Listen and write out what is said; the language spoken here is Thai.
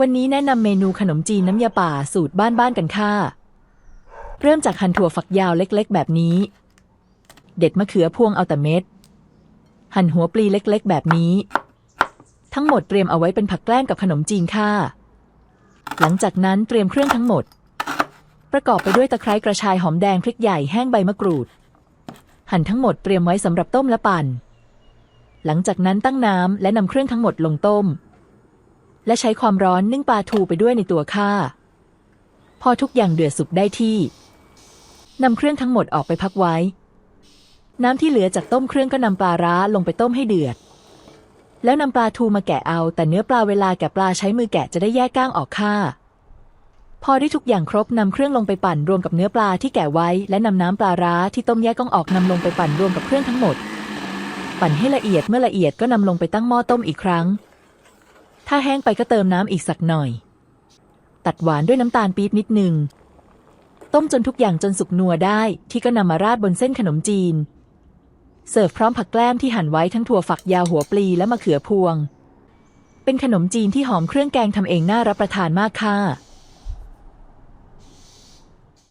วันนี้แนะนำเมนูขนมจีนน้ำยาป่าสูตรบ้านๆกันค่ะ เริ่มจากหั่นถั่วฝักยาวเล็กๆ แบบนี้ เด็ดมะเขือพวงเอาแต่เม็ด หั่นหัวปลีเล็กๆ แบบนี้ ทั้งหมดเตรียมเอาไว้เป็นผักแกล้มกับขนมจีนค่ะ หลังจากนั้นเตรียมเครื่องทั้งหมด ประกอบไปด้วยตะไคร้กระชายหอมแดงพริกใหญ่แห้งใบมะกรูด หั่นทั้งหมดเตรียมไว้สำหรับต้มและปั่น หลังจากนั้นตั้งน้ำและนำเครื่องทั้งหมดลงต้ม และใช้ความร้อนนึ่งปลาทูไปด้วยในตัวข้าพอทุกอย่างเดือดสุกได้ที่นำเครื่องทั้งหมดออกไปพักไว้ น้ำที่เหลือจากต้มเครื่องก็นำปลาร้าลงไปต้มให้เดือด แล้วนำปลาทูมาแกะเอา แต่เนื้อปลาเวลาแกะปลาใช้มือแกะจะได้แยกก้างออกค่ะพอได้ทุกอย่างครบนำเครื่องลงไปปั่นรวมกับเนื้อปลาที่แกะไว้ และนำน้ำปลาร้าที่ต้มแยกก้างออกนำลงไปปั่นรวมกับเครื่องทั้งหมด ปั่นให้ละเอียดเมื่อละเอียดก็นำลงไปตั้งหม้อต้มอีกครั้ง ถ้าแห้งไปก็เติมน้ำอีกสักหน่อย ตัดหวานด้วยน้ำตาลปี๊บนิดหนึ่ง ต้มจนทุกอย่างจนสุกนัวได้ ที่ก็นำมาราดบนเส้นขนมจีน เสิร์ฟพร้อมผักแกล้มที่หั่นไว้ทั้งถั่วฝักยาวหัวปลีและมะเขือพวง เป็นขนมจีนที่หอมเครื่องแกงทำเองน่ารับประทานมากค่ะ